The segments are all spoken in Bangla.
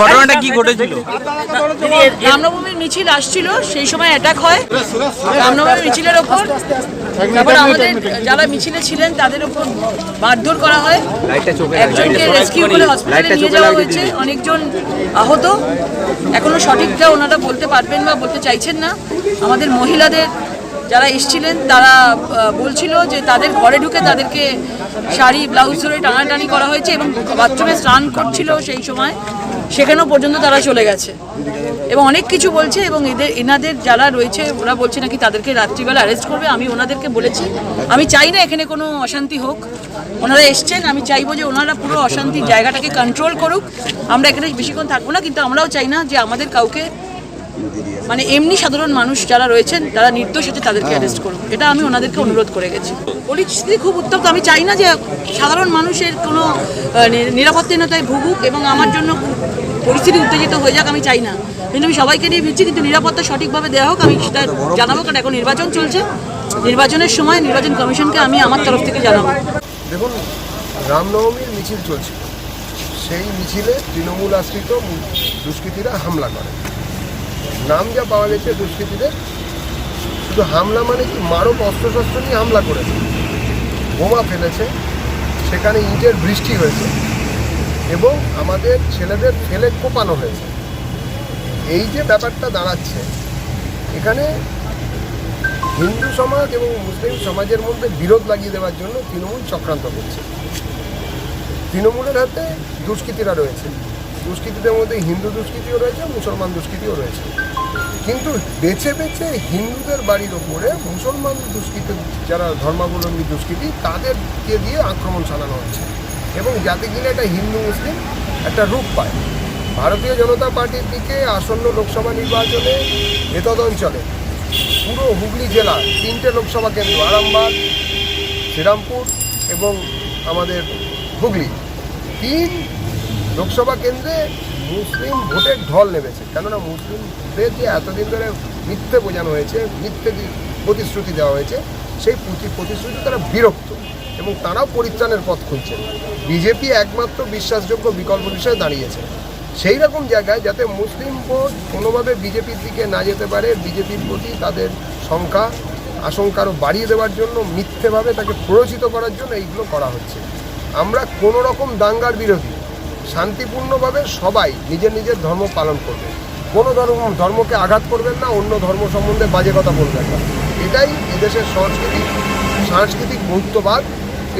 ঘটনাটা কি ঘটেছিল? রামনবমীর মিছিল আসছিল সেই সময় অ্যাটাক হয়। রামনবমীর মিছিলের ওপর। তারপর আমাদের যারা মিছিলে ছিলেন তাদের উপর মারধর করা হয়। একজনকে রেস্কিউ করে হসপিটালে নিয়ে যাওয়া হয়েছে। অনেকজন আহত। এখনও সঠিকটা ওনারা বলতে পারবেন বা বলতে চাইছেন না। আমাদের মহিলাদের যারা এসছিলেন তারা বলছিল যে তাদের ঘরে ঢুকে তাদেরকে শাড়ি ব্লাউজ ধরে টানাটানি করা হয়েছে এবং বাথরুমে স্নান করছিল সেই সময়। সেখানেও পর্যন্ত তারা চলে গেছে। এবং অনেক কিছু বলছে এবং এদের, এনাদের যারা রয়েছে, ওরা বলছে নাকি তাদেরকে রাত্রিবেলা অ্যারেস্ট করবে। আমি ওনাদেরকে বলেছি, আমি চাই না এখানে কোনো অশান্তি হোক। ওনারা এসছেন, আমি চাইব যে ওনারা পুরো অশান্তির জায়গাটাকে কন্ট্রোল করুক। আমরা এখানে বেশিক্ষণ থাকব না, কিন্তু আমরাও চাই না যে আমাদের কাউকে মানে এমনি সাধারণ মানুষ যারা রয়েছেন তারা নির্দোষ আছে তাদেরকে অ্যারেস্ট করুন। এটা আমি ওনাদেরকে অনুরোধ করে গেছি। পরিস্থিতি খুব উত্তপ্ত। আমি চাই না যে সাধারণ মানুষের কোনো নিরাপত্তাহীনতায় ভুগুক এবং আমার জন্য পরিস্থিতি উত্তেজিত হয়ে যাক আমি চাই না। কিন্তু আমি সবাইকে নিয়ে ভিড়ছি কিন্তু নিরাপত্তা সঠিকভাবে দেওয়া হোক আমি সেটা জানাব কারণ এখন নির্বাচন চলছে। নির্বাচনের সময় নির্বাচন কমিশনকে আমি আমার তরফ থেকে জানাব। দেখুন রামনবমীর মিছিল চলছিল সেই মিছিলে তৃণমূল আশ্রিত দুষ্কৃতীরা হামলা করে। নাম যা পাওয়া গেছে দুষ্কৃতীদের, শুধু হামলা মানে কি? মারক অস্ত্রশস্ত্র নিয়ে হামলা করেছে। বোমা ফেলেছে, সেখানে ইটের বৃষ্টি হয়েছে এবং আমাদের ছেলেদের ফেলে কোপানো হয়েছে। এই যে ব্যাপারটা দাঁড়াচ্ছে, এখানে হিন্দু সমাজ এবং মুসলিম সমাজের মধ্যে বিরোধ লাগিয়ে দেওয়ার জন্য তৃণমূল চক্রান্ত করছে। তৃণমূলের হাতে দুষ্কৃতীরা রয়েছে। দুষ্কৃতীদের মধ্যে হিন্দু দুষ্কৃতিও রয়েছে, মুসলমান দুষ্কৃতিও রয়েছে। কিন্তু বেছে বেছে হিন্দুদের বাড়ির ওপরে মুসলমান দুষ্কৃতি, যারা ধর্মাবলম্বী দুষ্কৃতি, তাদেরকে দিয়ে আক্রমণ চালানো হচ্ছে। এবং যাতে কিনা এটা হিন্দু মুসলিম একটা রূপ পায়। ভারতীয় জনতা পার্টির দিকে আসন্ন লোকসভা নির্বাচনে এতদ অঞ্চলে পুরো হুগলি জেলা, তিনটে লোকসভা কেন্দ্র, আরামবাগ, শ্রীরামপুর এবং আমাদের হুগলি। তিন লোকসভা কেন্দ্রে মুসলিম ভোটের ঢল নেমেছে। কেননা মুসলিম মুসলিমদের যে এতদিন ধরে মিথ্যে বোঝানো হয়েছে, মিথ্যে প্রতিশ্রুতি দেওয়া হয়েছে, সেই প্রতি- প্রতিশ্রুতি তারা বিরক্ত এবং তারাও পরিত্রাণের পথ খুঁজছেন। বিজেপি একমাত্র বিশ্বাসযোগ্য বিকল্প হিসেবে দাঁড়িয়েছে। সেই রকম জায়গায় যাতে মুসলিম ভোট কোনোভাবে বিজেপির দিকে না যেতে পারে, বিজেপির প্রতি তাদের সংখ্যা, আশঙ্কা আরও বাড়িয়ে দেওয়ার জন্য, মিথ্যেভাবে তাকে প্ররোচিত করার জন্য এইগুলো করা হচ্ছে। আমরা কোনো রকম দাঙ্গার বিরোধী শান্তিপূর্ণভাবে সবাই নিজের নিজের ধর্ম পালন করবে। কোনো ধর্ম ধর্মকে আঘাত করবেন না, অন্য ধর্ম সম্বন্ধে বাজে কথা বলবেন না। এটাই এদেশের সংস্কৃতি, সাংস্কৃতিক বহুত্ববাদ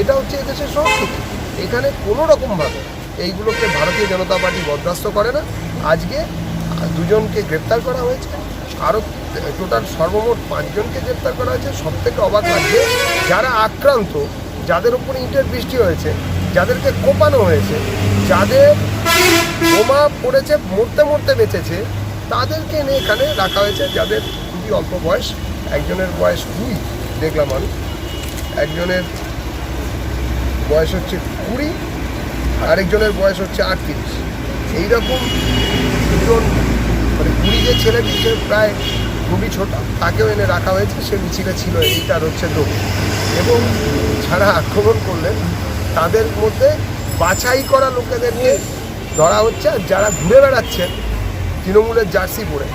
এটা হচ্ছে এদেশের সংস্কৃতি। এখানে কোনো রকমভাবে এইগুলোকে ভারতীয় জনতা পার্টি বরদাস্ত করে না। আজকে দুজনকে গ্রেপ্তার করা হয়েছে। আরও টোটাল সর্বমোট পাঁচজনকে গ্রেপ্তার করা হয়েছে। সব থেকে অবাক লাগছে, যারা আক্রান্ত, যাদের উপর ইটের বৃষ্টি হয়েছে যাদেরকে কোপানো হয়েছে, যাদের বোমা পড়েছে, মরতে মরতে বেঁচেছে, তাদেরকে এনে এখানে রাখা হয়েছে, যাদের খুবই অল্প বয়স, একজনের বয়স দুই, দেখলাম আমি। একজনের বয়স হচ্ছে কুড়ি, আরেকজনের বয়স হচ্ছে আটত্রিশ। এইরকম দুজন মানে কুড়ি যে ছেলেটি সে প্রায় খুবই ছোট, তাকেও এনে রাখা হয়েছে, সে মিছিলে ছিল, এইটার হচ্ছে লোক এবং যারা আক্রমণ করলেন তাদের মধ্যে বাছাই করা লোকেদেরকে ধরা হচ্ছে আর যারা ঘুরে বেড়াচ্ছেন তৃণমূলের জার্সি পরে,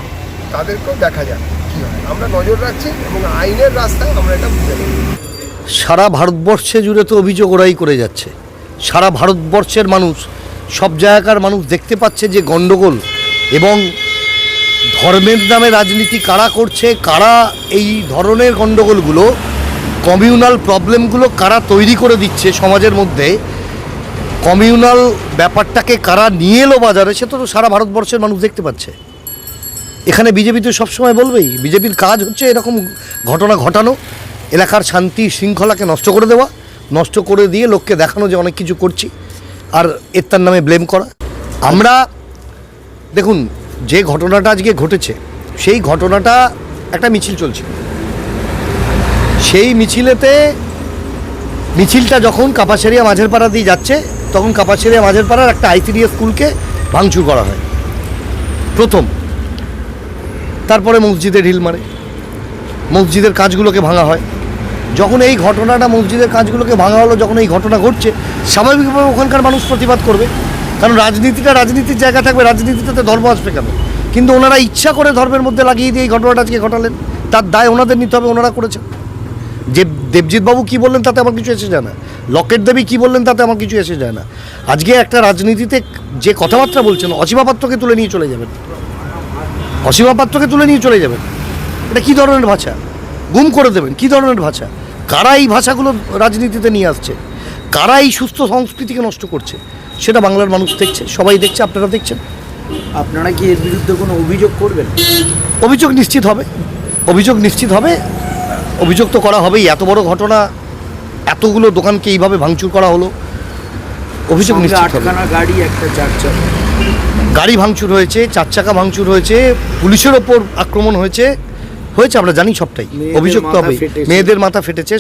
তাদেরকেও দেখা যাক কী হয়। আমরা নজর রাখছি এবং আইনের রাস্তায় আমরা এটা বুঝে নেব। সারা ভারতবর্ষে জুড়ে তো অভিযোগ ওরাই করে যাচ্ছে। সারা ভারতবর্ষের মানুষ, সব জায়গাকার মানুষ দেখতে পাচ্ছে যে গণ্ডগোল এবং ধর্মের নামে রাজনীতি কারা করছে, কারা এই ধরনের গণ্ডগোলগুলো কমিউনাল প্রবলেমগুলো কারা তৈরি করে দিচ্ছে সমাজের মধ্যে? কমিউনাল ব্যাপারটাকে কারা নিয়ে এলো বাজারে, সে তো সারা ভারতবর্ষের মানুষ দেখতে পাচ্ছে। এখানে বিজেপি তো সবসময় বলবেই, বিজেপির কাজ হচ্ছে এরকম ঘটনা ঘটানো, এলাকার শান্তি শৃঙ্খলাকে নষ্ট করে দেওয়া, নষ্ট করে দিয়ে লোককে দেখানো যে অনেক কিছু করছি, আর এর তার নামে ব্লেম করা। আমরা, দেখুন, যে ঘটনাটা আজকে ঘটেছে, সেই ঘটনাটা একটা মিছিল চলছে। সেই মিছিলেতে মিছিলটা যখন কাপাসেরিয়া মাঝের পাড়া দিয়ে যাচ্ছে, তখন কাপাসেরিয়া মাঝের পাড়ার একটা আইসিডিএস স্কুলকে ভাঙচুর করা হয়। প্রথম। তারপরে মসজিদে ঢিল মারে। মসজিদের কাজগুলোকে ভাঙা হয়। যখন এই ঘটনাটা, মসজিদের কাজগুলোকে ভাঙা হলো, যখন এই ঘটনা ঘটছে, স্বাভাবিকভাবে ওখানকার মানুষ প্রতিবাদ করবে। কারণ রাজনীতিটা রাজনীতির জায়গা থাকবে, রাজনীতিটাতে ধর্ম আসবে কেন? কিন্তু ওনারা ইচ্ছা করে ধর্মের মধ্যে লাগিয়ে দিয়ে এই ঘটনাটা আজকে ঘটালেন। তার দায় ওনাদের নিতে হবে, ওনারা করেছেন। যে দেবজিৎ বাবু কি বললেন তাতে আমার কিছু এসে যায় না। লকেট দেবী কি বললেন তাতে আমার কিছু এসে যায় না। আজকে একটা রাজনীতিতে যে কথাবার্তা বলছেন অসীমা পাত্রকে তুলে নিয়ে চলে যাবেন। অসীমা পাত্রকে তুলে নিয়ে চলে যাবেন। এটা কি ধরনের ভাষা? গুম করে দেবেন কি ধরনের ভাষা? কারা এই ভাষাগুলো রাজনীতিতে নিয়ে আসছে? কারা এই সুস্থ সংস্কৃতিকে নষ্ট করছে? সেটা বাংলার মানুষ দেখছে সবাই দেখছে আপনারা দেখছেন। আপনারা কি এর বিরুদ্ধে কোনো অভিযোগ করবেন? অভিযোগ নিশ্চিত হবে। অভিযোগ নিশ্চিত হবে। অভিযোগ তো করা হবেই। এত বড় ঘটনা এতগুলো দোকানকে এইভাবে ভাঙচুর করা হলো। অভিযোগ নিশ্চিত হবে। গাড়ি একটা চার চাকা গাড়ি ভাঙচুর হয়েছে চার চাকা ভাঙচুর হয়েছে পুলিশের ওপর আক্রমণ হয়েছে। হয়েছে আমরা জানি সবটাই। অভিযোগ তো হবে মেয়েদের মাথা ফেটেছে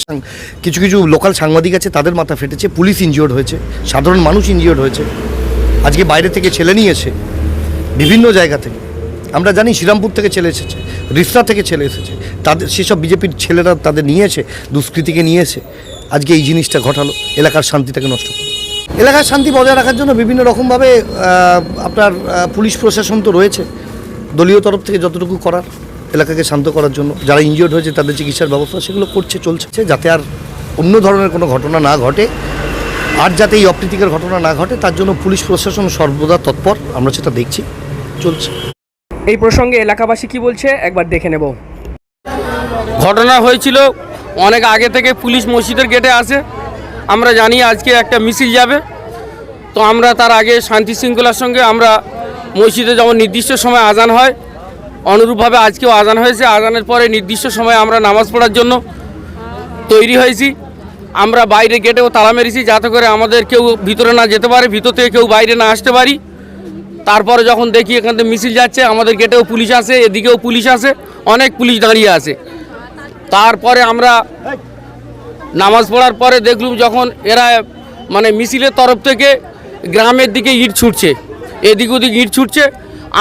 কিছু কিছু লোকাল সাংবাদিক আছে তাদের মাথা ফেটেছে পুলিশ ইনজিওর্ড হয়েছে সাধারণ মানুষ ইনজিওর্ড হয়েছে। আজকে বাইরে থেকে ছেলে নিয়েছে বিভিন্ন জায়গা থেকে আমরা জানি শ্রীরামপুর থেকে ছেলে এসেছে রিসরা থেকে ছেলে এসেছে। তাদের, সেসব বিজেপির ছেলেরা তাদের নিয়েছে, দুষ্কৃতিকে নিয়ে এসে আজকে এই জিনিসটা ঘটালো, এলাকার শান্তিটাকে নষ্ট করল। এলাকার শান্তি বজায় রাখার জন্য বিভিন্ন রকমভাবে আপনার পুলিশ প্রশাসন তো রয়েছে। দলীয় তরফ থেকে যতটুকু করার, এলাকাকে শান্ত করার জন্য। যারা ইনজিওর্ড হয়েছে, তাদের চিকিৎসার ব্যবস্থা সেগুলো করছে, চলছে, যাতে আর অন্য ধরনের কোনো ঘটনা না ঘটে। আর যাতে এই অপ্রীতিকর ঘটনা না ঘটে, তার জন্য পুলিশ প্রশাসন সর্বদা তৎপর। আমরা সেটা দেখছি, চলছে। এই প্রসঙ্গে এলাকাবাসী কি বলছে একবার দেখে নেব। ঘটনা হয়েছিল অনেক আগে থেকে পুলিশ মসজিদের গেটে আসে। আমরা জানি আজকে একটা মিছিল যাবে। তো আমরা তার আগে শান্তি শৃঙ্খলার সঙ্গে আমরা মসজিদে যেমন নির্দিষ্ট সময় আজান হয়। অনুরূপভাবে আজকেও আজান হয়েছে। আজানের পরে নির্দিষ্ট সময় আমরা নামাজ পড়ার জন্য তৈরি হয়েছি। আমরা বাইরে গেটেও তালা মেরেছি যাতে করে আমাদের কেউ ভিতরে না যেতে পারে, ভিতর থেকে কেউ বাইরে না আসতে পারি। তারপরে যখন দেখি এখান থেকে মিছিল যাচ্ছে, আমাদের গেটেও পুলিশ আসে, এদিকেও পুলিশ আসে, অনেক পুলিশ দাঁড়িয়ে আছে। তারপরে আমরা নামাজ পড়ার পরে দেখলুম যখন এরা মানে মিছিলের তরফ থেকে গ্রামের দিকে ইট ছুটছে, এদিক ওদিক ইট ছুটছে,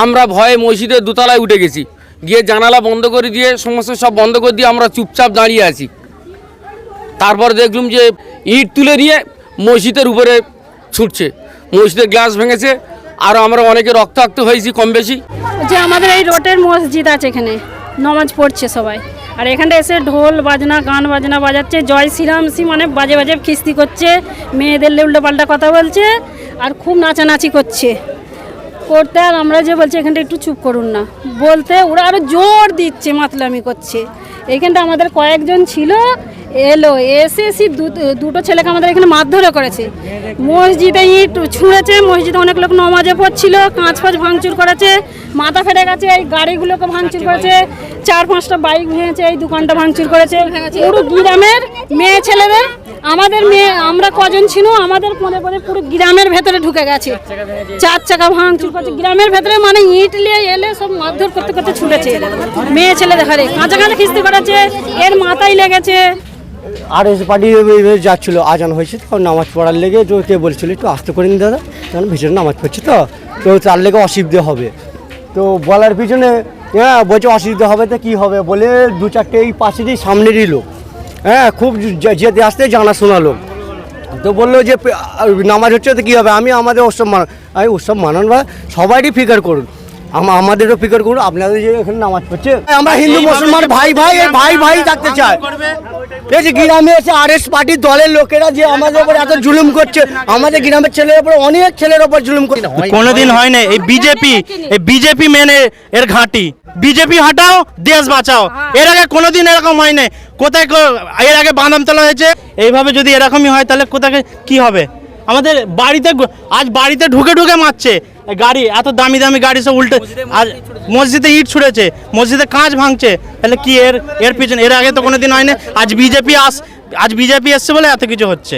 আমরা ভয়ে মসজিদের দোতলায় উঠে গেছি। গিয়ে জানালা বন্ধ করে দিয়ে, সমস্ত সব বন্ধ করে দিয়ে আমরা চুপচাপ দাঁড়িয়ে আছি। তারপর দেখলুম যে ইট তুলে নিয়ে মসজিদের উপরে ছুটছে। মসজিদের গ্লাস ভেঙেছে আর আমরা অনেকে রক্তাক্ত হয়েছি কম বেশি। যে আমাদের এই রোডের মসজিদ আছে এখানে, নমাজ পড়ছে সবাই। আর এখানটা এসে ঢোল বাজনা, গান বাজনা বাজাচ্ছে, জয় শ্রীরাম শ্রী মানে বাজে বাজে খিস্তি করছে, মেয়েদের উল্টো পাল্টা কথা বলছে, আর খুব নাচানাচি করছে। করতে আর আমরা যে বলছি, এখানটা একটু চুপ করুন না। বলতে ওরা আরও জোর দিচ্ছে, মাতলামি করছে। এখানটা আমাদের কয়েকজন ছিল এলো, এসে দু- দুটো ছেলেকে আমাদের এখানে মারধরে করেছে। মসজিদে ইট ছুঁড়েছে, মসজিদে অনেক লোক নমাজে পড়ছিল, কাঁচ ফাঁচ ভাঙচুর করেছে, মাথা ফেটে গেছে, এই গাড়িগুলোকে ভাঙচুর করেছে, চার পাঁচটা বাইক ভেঙেছে, এই দোকানটা ভাঙচুর করেছে। পুরো গ্রামের মেয়ে ছেলেদের আমাদের মেয়ে, আমরা কজন ছিল আমাদের পদে পদে পুরো গ্রামের ভেতরে ঢুকে গেছে। চার চাকা ভাঙচুর করছে। গ্রামের ভেতরে মানে ইট নিয়ে এলে সব মারধর করতে করতে ছুটেছে। মেয়ে ছেলে দেখারে কাঁচা কাঁচা খিস্তি করেছে, এর মাথায় লেগেছে। আর এসে পার্টি যাচ্ছিল, আজান হয়েছে তো নামাজ পড়ার লেগে তো কে বলছিল একটু আস্তে করে নিন দাদা কারণ ভিতরে নামাজ পড়ছে তো তো তার লেগে অসুবিধে হবে। তো বলার পিছনে হ্যাঁ বলছে অসুবিধা হবে তো কী হবে? বলে দু চারটে এই পাশেরই সামনেরই লোক। হ্যাঁ খুব যেতে আসতে জানাশোনা লোক। তো বলল যে নামাজ হচ্ছে তো কী হবে? আমি আমাদের উৎসব মান আমি উৎসব মানান বা সবারই ফিকার করুন। আমাদেরও ফিকার করুন আপনাদের যে এখানে নামাজ পড়ছে। আমরা হিন্দু মুসলমান ভাই ভাই ভাই ভাই থাকতে চাই এই যে গ্রামে এসে আর এস পার্টির দলের লোকেরা যে আমাদের উপর এত জুলুম করছে আমাদের গ্রামের ছেলের উপর অনেক ছেলের উপর জুলুম করছে। কোনোদিন হয় না এই বিজেপি এই বিজেপি মেনে এর ঘাঁটি। বিজেপি হাটাও দেশ বাঁচাও। এর আগে কোনোদিন এরকম হয় না কোথায় এর আগে বাদামতলা হয়েছে? এইভাবে যদি এরকমই হয় তাহলে কোথায় কি হবে? আমাদের বাড়িতে আজ বাড়িতে ঢুকে ঢুকে মারছে। গাড়ি এত দামি দামি গাড়ি সব উল্টে আর মসজিদে ইট ছুঁড়েছে মসজিদে কাঁচ ভাঙছে। তাহলে কি এর এর পিছনে এর আগে তো কোনোদিন দিন হয়নি আজ বিজেপি আস আজ বিজেপি এসছে বলে এত কিছু হচ্ছে।